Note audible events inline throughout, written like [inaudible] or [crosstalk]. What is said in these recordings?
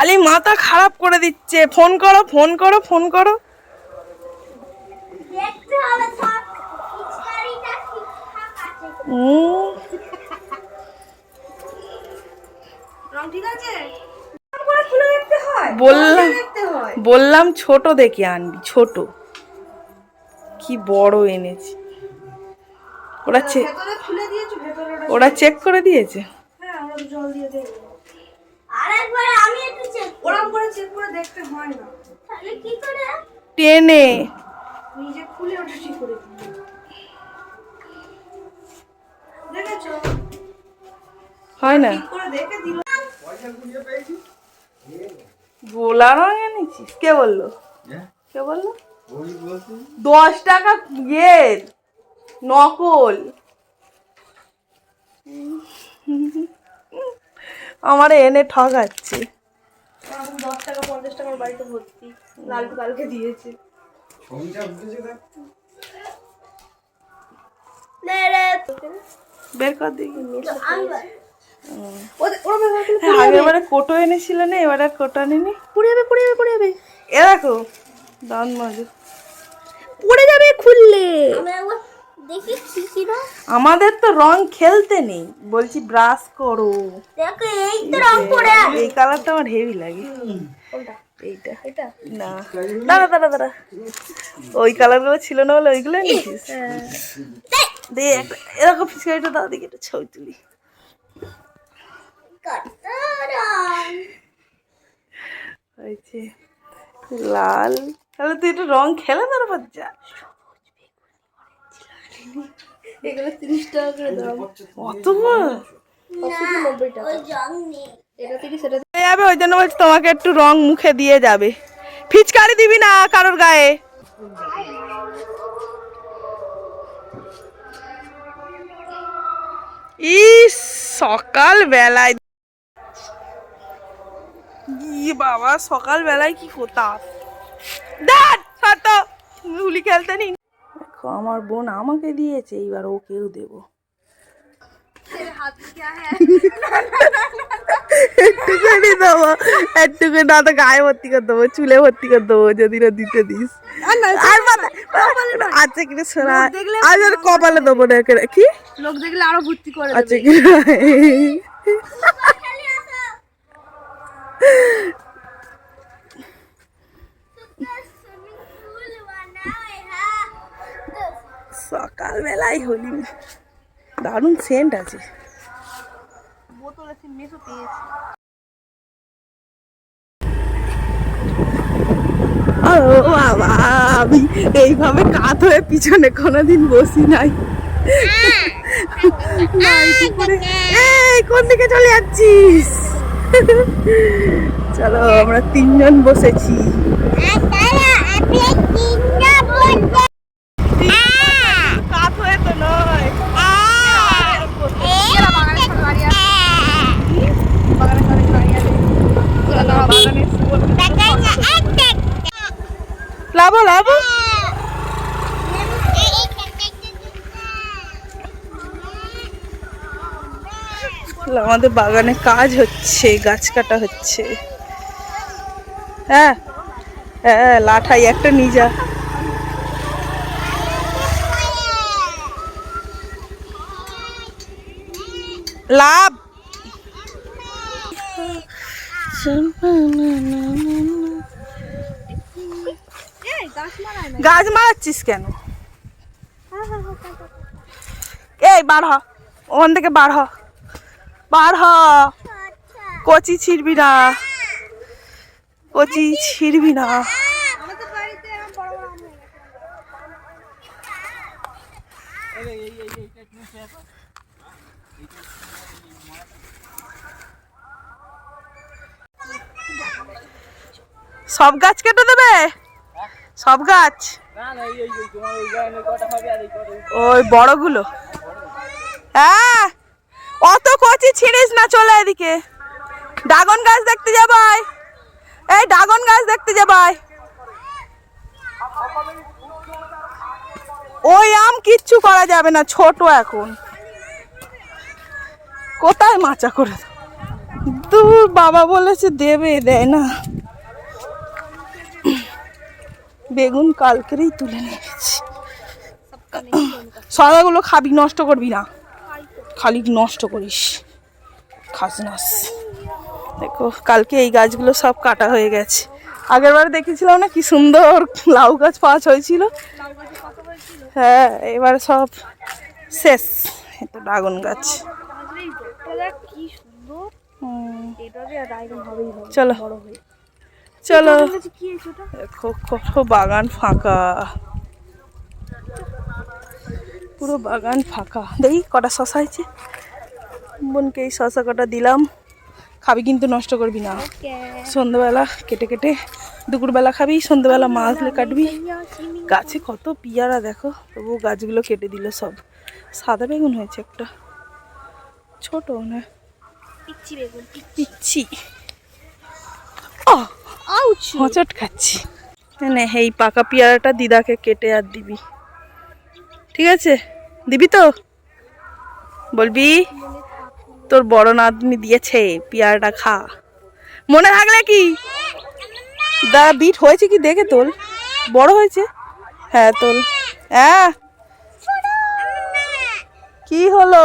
খালি মাথা খারাপ করে দিচ্ছে। ফোন করো ফোন করো ফোন করো। হয়। বললাম বললাম ছোট দেখে আনবি ছোট। কি বড় এনেছি। ওরা চেক ওটা- ওরা চেক করে দিয়েছে? হ্যাঁ জল দিয়ে আরেকবার আমি একটু চেক ওরম করে চেক করে দেখতে হয় না। তাহলে কি করে? টেনে। নিজে খুলে ওটা ঠিক করে দেখেছ? হয় না। করে দেখে দিল। গোলা রং এনেছিস? কে বলল? কে বলল? দশ টাকা ইয়ের নকল। আমার এনে ঠকাচ্ছে এখন দশ টাকা পঞ্চাশ টাকার বাড়িতে ভর্তি। লালটু কালকে দিয়েছে। বের কর দেখি। আমি ওদের- ওরা ব্যবহার করলে হ্যাঁ, আগের বারে কোটো এনেছিল না এবার আর কোটো আনেনি? পুড়ে যাবে পুড়ে যাবে পুড়ে যাবে এ দেখো দান মাজো পুড়ে যাবে খুললে। দেখি কি কি আমাদের তো রং খেলতে নেই। বলছি ব্রাশ করো। দেখো এই তো রং পড়ে আছে। এই কালারটা আমার হেভি লাগে। এইটা। এটা? না। দাঁড়া দাঁড়া দাঁড়া। ওই কালারগুলো ছিল না বলে ওইগুলো নিয়েছিস দে একটা। এরকম ফিসকারিটা দাও দিকে একটা ছবি তুলি। হয়েছে লাল। তাহলে তুই একটু রং খেলে তারপর যা এগুলো তিরিশ টাকা করে দাম। অত যাবে ওই জন্য বলছি তোমাকে একটু রং মুখে দিয়ে যাবে। ফিচকারি দিবি না কারোর গায়ে? সকাল বেলায় বাবা সকাল বেলায় কি হতাম দেখ সত হুলি খেলতে নি। দেখো আমার বোন আমাকে দিয়েছে এইবার ওকেও দেবো। একটুখানি দেবো একটুখানি না তো গায়ে ভর্তি করে দেবো চুলে ভর্তি করে দেবো যদি না দিতে দিস। আর আচ্ছা কিনা আজ আর কপালে দেবো না একে- কি? লোক দেখলে আরও ভর্তি করে আচ্ছা কিনা? [laughs] [laughs] সকালবেলায় হলি। দারুণ সেন্ট আছে। বোতলে মেসো পেয়েছি ও বাবা আমি এইভাবে কাত হয়ে পিছনে কোনোদিন বসি নাই। কোন দিকে চলে যাচ্ছিস? চলো আমরা তিনজন বসেছি কাত হয়ে তো নয়। লাভো লাভো আমাদের বাগানে কাজ হচ্ছে গাছ কাটা হচ্ছে। হ্যাঁ হ্যাঁ লাঠাই একটা নিজা লাভ। গাছ মারাচ্ছিস কেন? এই, বার হ। ওখান থেকে বার হ। বার হ। কচি ছিড়বি না। কচি ছিড়বি না। সব গাছ কেটে দেবে? সব গাছ? ওই বড়গুলো। হ্যাঁ অত কচি ছিঁড়িস না, চলে এদিকে। ড্রাগন গাছ দেখতে যাবাই এই ড্রাগন গাছ দেখতে যাবাই ওই আম কিচ্ছু করা যাবে না, ছোট এখন। কোথায় মাচা করে? তো বাবা বলেছে দেবে, দেয় না। বেগুন কালকেরই তুলে নিয়ে গেছি সাদাগুলো খাবি নষ্ট করবি না। খালি নষ্ট করিস। খাস নাস দেখো কালকে এই গাছগুলো সব কাটা হয়ে গেছে। আগের বার দেখেছিলাম না কি সুন্দর লাউ গাছ পাঁচ হয়েছিল? হ্যাঁ এবার সব শেষ। এটা ড্রাগন গাছ। চলো। চলো। দেখো বাগান ফাঁকা। পুরো বাগান ফাঁকা। দেখি কটা শশা হয়েছে? বোনকে এই শশা কটা দিলাম। খাবি কিন্তু নষ্ট করবি না। সন্ধ্যেবেলা কেটে কেটে দুপুরবেলা খাবি সন্ধ্যেবেলা মা আসলে কাটবি। গাছে কত পিয়ারা দেখো। তবু গাছগুলো কেটে দিল সব। সাদা বেগুন হয়েছে একটা। ছোট না? পিচ্ছি বেগুন পিচ্ছি। ও হোঁচট খাচ্ছি। নে এই পাকা পেয়ারাটা দিদাকে কেটে আর দিবি। ঠিক আছে? দিবি তো? বলবি তোর বড় নাতনি দিয়েছে পেয়ারাটা খা। মনে থাকলে কি? দা বিট হয়েছে কি দেখে তোল বড় হয়েছে? হ্যাঁ তোল হ্যাঁ। কি হলো?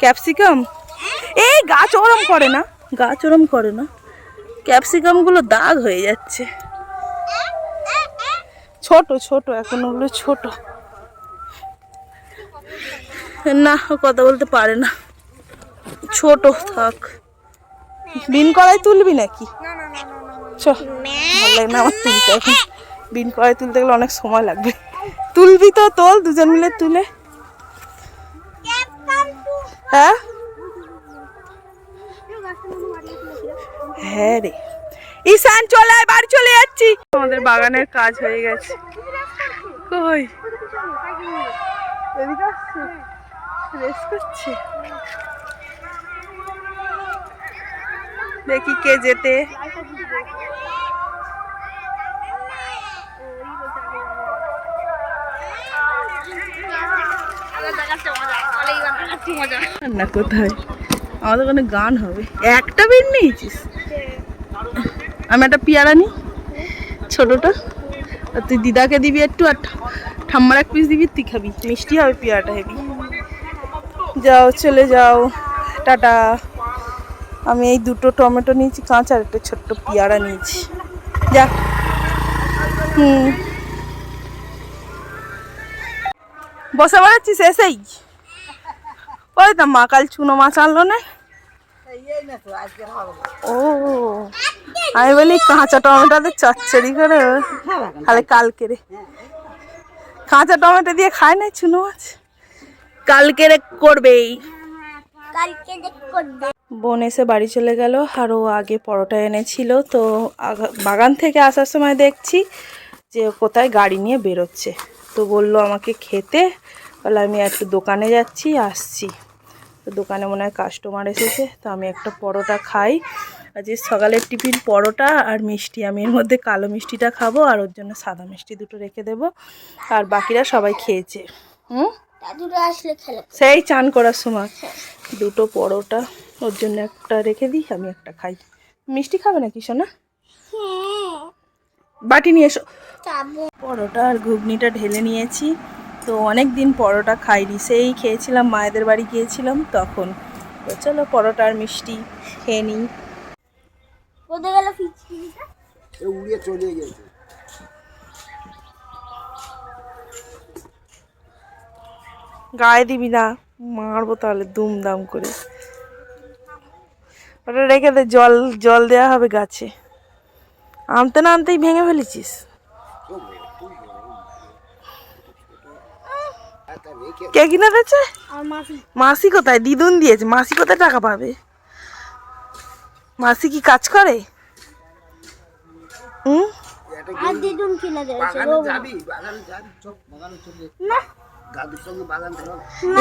ক্যাপসিকাম? এই গাছ ওরম করে না গাছ ওরম করে না। ক্যাপসিকামগুলো দাগ হয়ে যাচ্ছে। ছোট ছোট এখন ওগুলো ছোট। না কথা বলতে পারে না। ছোট থাক। বিন কড়াই তুলবি নাকি? চ। ভালো লাগে না আমার তুলতে। এখন বিন কড়াই তুলতে গেলে অনেক সময় লাগবে। তুলবি তো তোল দুজন মিলে তুলে। হ্যাঁ? হ্যাঁ রে। ঈশান চলে আয় বাড়ি চলে যাচ্ছি। আমাদের বাগানের কাজ হয়ে গেছে। কই? রেস করছে। দেখি কে যেতে। না কোথায়? আমাদের ওখানে গান হবে। একটা বিন নিয়েছিস? আমি একটা পেয়ারা নিই, ছোটটা। আর তুই দিদাকে দিবি একটু, আর ঠাম্মার এক পিস দিবি, তুই খাবি। মিষ্টি হবে, পেয়ারাটা হেবি যাও, চলে যাও। টাটা। আমি এই দুটো টমেটো নিয়েছি, কাঁচা আর একটা ছোট্ট পেয়ারা নিয়েছি। যা। হুম। বসে বেড়াচ্ছিস এসেই। ওই তো মা কাল চুনো মাছ আনলো না? ও, আমি বলি কাঁচা টমেটোতে চচ্চড়ি করে তাহলে কালকে রে। কাঁচা টমেটো দিয়ে খায় না চুনো মাছ? কালকে রে করবেই। বোন এসে বাড়ি চলে গেল, আর ও আগে পরোটা এনেছিল। তো বাগান থেকে আসার সময় দেখছি যে কোথায় গাড়ি নিয়ে বেরোচ্ছে। তো বলল আমাকে খেতে। বলে আমি একটু দোকানে যাচ্ছি, আসছি। তো দোকানে মনে হয় কাস্টমার এসেছে তো আমি একটা পরোটা খাই। আজকে সকালের টিফিন পরোটা আর মিষ্টি। আমি এর মধ্যে কালো মিষ্টিটা খাব আর ওর জন্য সাদা মিষ্টি দুটো রেখে দেবো। আর বাকিরা সবাই খেয়েছে। হুম? দাদুরা আসলে খেলে। সেই চান করার সময়। দুটো পরোটা ওর জন্য একটা রেখে দিই আমি একটা খাই। মিষ্টি খাবে নাকি সোনা? হ্যাঁ। বাটি নিয়ে এসো। পরোটা আর ঘুগনিটা ঢেলে নিয়েছি। তো অনেক দিন পরোটা খাইনি সেই খেয়েছিলাম মায়েদের বাড়ি গিয়েছিলাম তখন। তো চলো পরোটা আর মিষ্টি খেয়ে নিই। কোথায় গেল উড়িয়ে চলে গেছে। গায়ে দিবি না মারবো তাহলে দুমদাম করে। ওটা রেখে দে জল জল দেওয়া হবে গাছে। আনতে না আনতেই ভেঙে ফেলেছিস তা রেখে কে কিনে দিয়েছে আর মাসি। কোথায়? দিদুন দিয়েছে। মাসি কোথায় টাকা পাবে? মাসি কি কাজ করে? হুম? এটা আর দিদুন কিনে দিয়েছে বাগানে যাবি বাগানে যাবি চোখ বাগানে চলে না। দাদুর সঙ্গে বাগান চল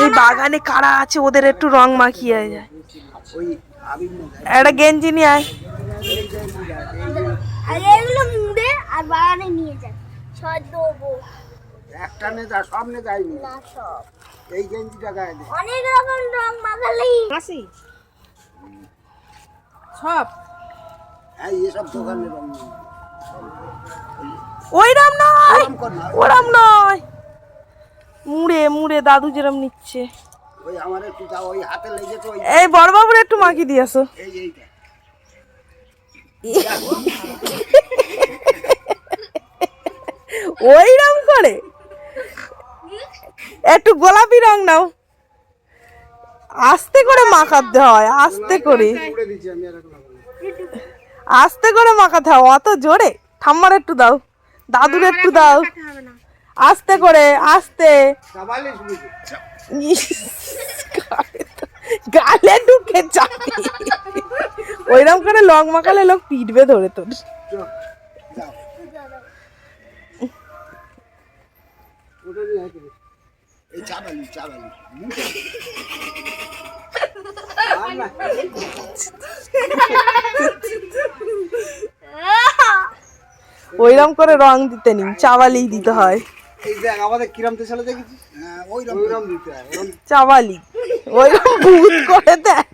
এই বাগানে কারা আছে? ওদের একটু রং মাখিয়ে যায় একটা গেঞ্জি নিয়ে আয়। আর আর বাগানে নিয়ে যায় সব দেবো। একটা নে যা সব নে যায়নি না সব। এই গেঞ্জিটা গায়ে দে। অনেক রকম রং মাখালেই মাসি। সব। হ্যাঁ এসব দোকানের রং নেই। ওইরাম নয়। ওরম নয়। মুড়ে মুড়ে দাদু যেরম নিচ্ছে। ওই আমার একটু যাও ওই হাতে লেগেছে ওই এই বড়বাবুর একটু মাখিয়ে দিয়ে আসো। এই এইটা। ওইরম করে। একটু গোলাপি রং নাও। আস্তে করে মাখাতে হয়, আস্তে করে। আস্তে করে মাখাতে হয়, অত জোরে? ঠাম্মার একটু দাও, দাদুর একটু দাও। আস্তে করে, আস্তে। গালে ঢুকে যাবে। ওইরকম করে লং মাখালে লোক পিটবে ধরে তোর। এই চাবালি চাবালি। ওইরকম করে রং দিতে নি চাওয়ালি দিতে হয়। এই দেখ আমাদের কিরম তেসালে দেখেছিস? হ্যাঁ ওই দিতে হয় ওইরকম ভূত করে দেয়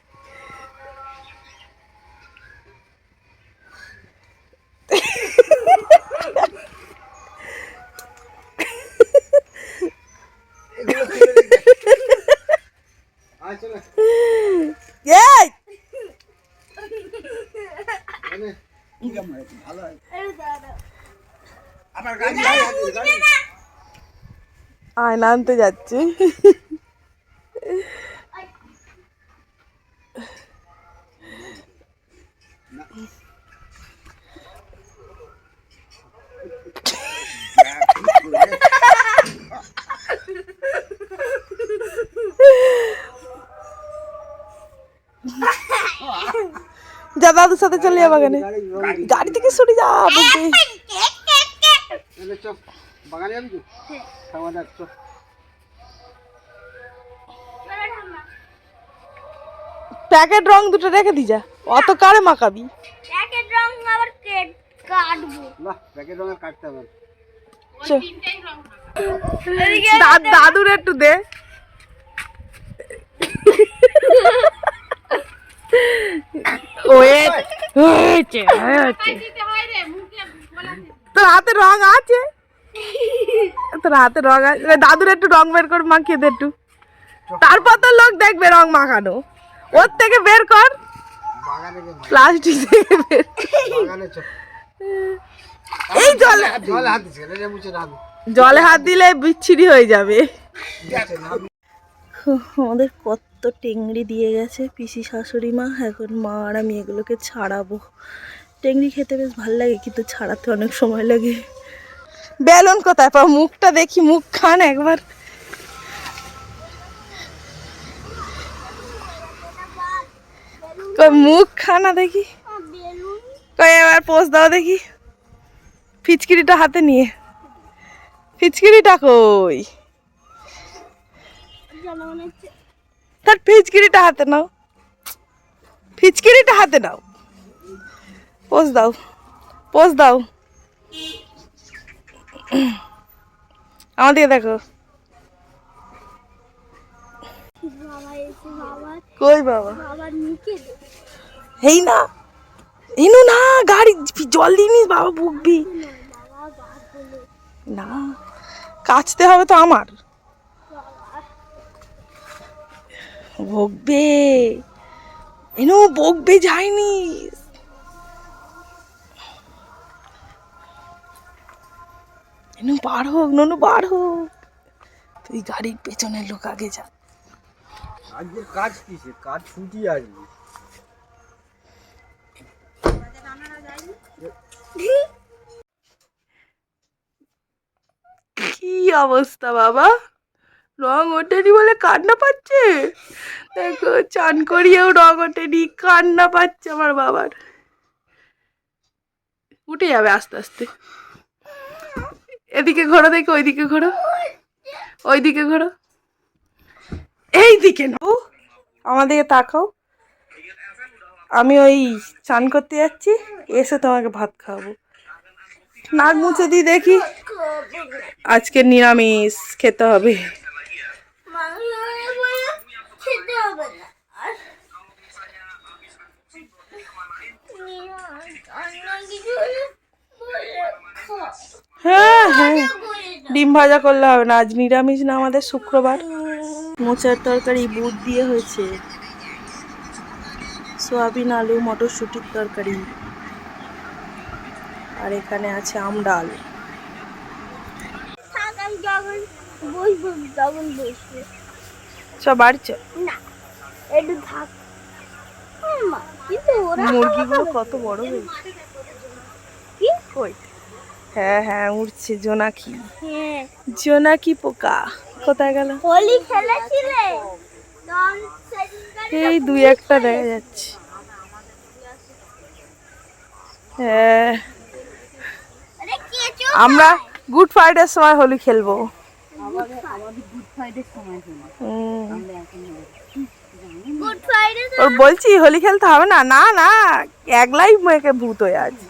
এগুলো তুলে রেখে আয় চলে এই মানে কিরাম হয়েছে ভালো হয় আবার গাড়ি গাড়ি হাতে দে, গাড়ি আয়না আনতে যাচ্ছি। যা দাদুর সাথে চলে যাবা কেন গাড়ি থেকে সরে যা বুঝি বাগানে যাবি তুই খাওয়া দাওয়া চপ প্যাকেট রং দুটো রেখে দি যা। অত কারে মাখাবি? প্যাকেট রং আবার কাটবো। না প্যাকেট কাটতে হবে। দাদুর একটু দে। হয়েছে হয়েছে। তোর হাতে রং আছে? তোর হাতে রং আছে। দাদুর একটু রং বের কর মাখিয়ে দে একটু। তারপর তো লোক দেখবে রং মাখানো। ওর থেকে বের কর। প্লাস্টিক থেকে বের এই জলে জলে হাত দিলে বিচ্ছিরি হয়ে যাবে। আমাদের কত টেংরি দিয়ে গেছে পিসি শাশুড়ি মা, এখন মা আর আমি এগুলোকে ছাড়াবো। টেংরি খেতে বেশ ভালো লাগে, কিন্তু ছাড়াতে অনেক সময় লাগে। বেলুন কোথায় পাও মুখটা দেখি, মুখ খান একবার। মুখ খানা দেখি। কই, এবার পোজ দাও দেখি। ফিচকিরিটা হাতে নিয়ে। ফিচকিরিটা কই? তার ফিচকিরিটা হাতে নাও। ফিচকিরিটা হাতে নাও। পোজ দাও পোজ দাও। আমাদের দেখো। কই বাবা। এই না ইনু না, গাড়ি জল দিনিস বাবা, ভুগবি। না, কাচতে হবে তো আমার। ভোগবে। এনু বকবে যায়নি। এনু বার হোক ননু বার হোক। তুই গাড়ির পেছনের লোক আগে যা। আজকে কাজ কিসে কাজ ছুটি আজকে। কি অবস্থা বাবা? রং ওঠেনি বলে কান্না পাচ্ছে? দেখো, চান করিয়েও রং ওঠেনি, কান্না পাচ্ছে আমার বাবার। উঠে যাবে আস্তে আস্তে। এদিকে ঘোরো দেখো, ওইদিকে ঘোরো। ওইদিকে ঘোরো। এই দিকে না আমাদেরকে তাকাও। আমি ওই চান করতে যাচ্ছি, এসে তোমাকে ভাত খাওয়াবো। নাক মুছে দিই দেখি। আজকে নিরামিষ খেতে হবে মাংস হয়ে বলে খেতে হবে না আর ডিম ভাজা করলে হবে না আজ নিরামিষ না আমাদের শুক্রবার। মোচার তরকারি বুট দিয়ে হয়েছে। সোয়াবিন আলু মটরশুটির তরকারি। আর এখানে আছে আমি সব বাড়ি। না একটু থাক। ওরা মুরগিগুলো কত বড় হয়েছে। কি? কই? হ্যাঁ হ্যাঁ উঠছে জোনাকি। হ্যাঁ। জোনাকি পোকা। কোথায় গেল? হোলি খেলেছিলে? এই দুই একটা দেখা যাচ্ছে। হ্যাঁ। আমরা গুড ফ্রাইডের সময় হোলি খেলব। হুম। গুড ওর বলছি হোলি খেলতে হবে না। না না একলাই মেয়েকে ভূত হয়ে আছে।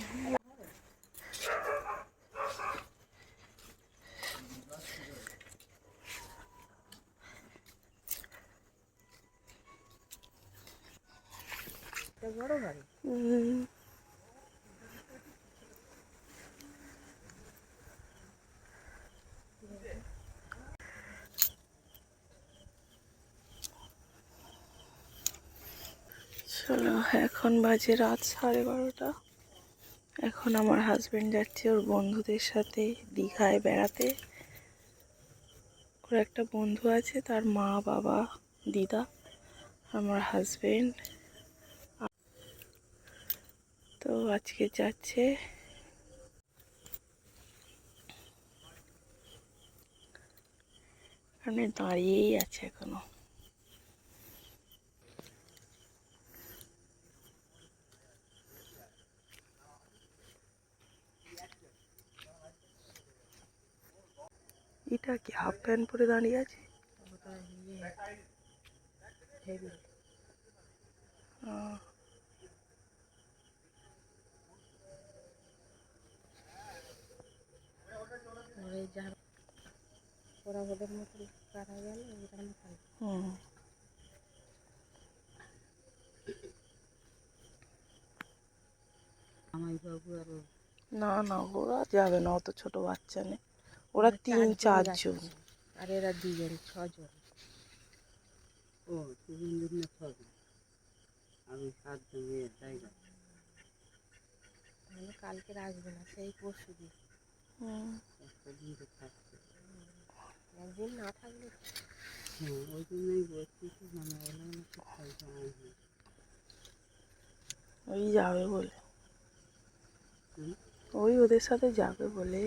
হুম। চলো, এখন বাজে রাত সাড়ে বারোটা। এখন আমার হাজবেন্ড যাচ্ছে ওর বন্ধুদের সাথে দীঘায় বেড়াতে। ওর একটা বন্ধু আছে, তার মা, বাবা, দিদা। আমার হাজবেন্ড তো আজকে যাচ্ছে। এখানে দাঁড়িয়েই আছে এখনও। এটা কি হাফ প্যান্ট পরে দাঁড়িয়ে আছে? আহ। হুম। না না ওরা যাবে না অত ছোট বাচ্চা নেই। ওরা তিন চারজন আর এরা দুজন ছজন। ও তিন দিন না ছজন? আমি সাতজন মেয়ের জায়গা তাহলে কালকে আসবে না সেই পরশু দিন হ্যাঁ ওই জন্যই বলছি ওই যাবে বলে? ওই ওদের সাথে যাবে বলে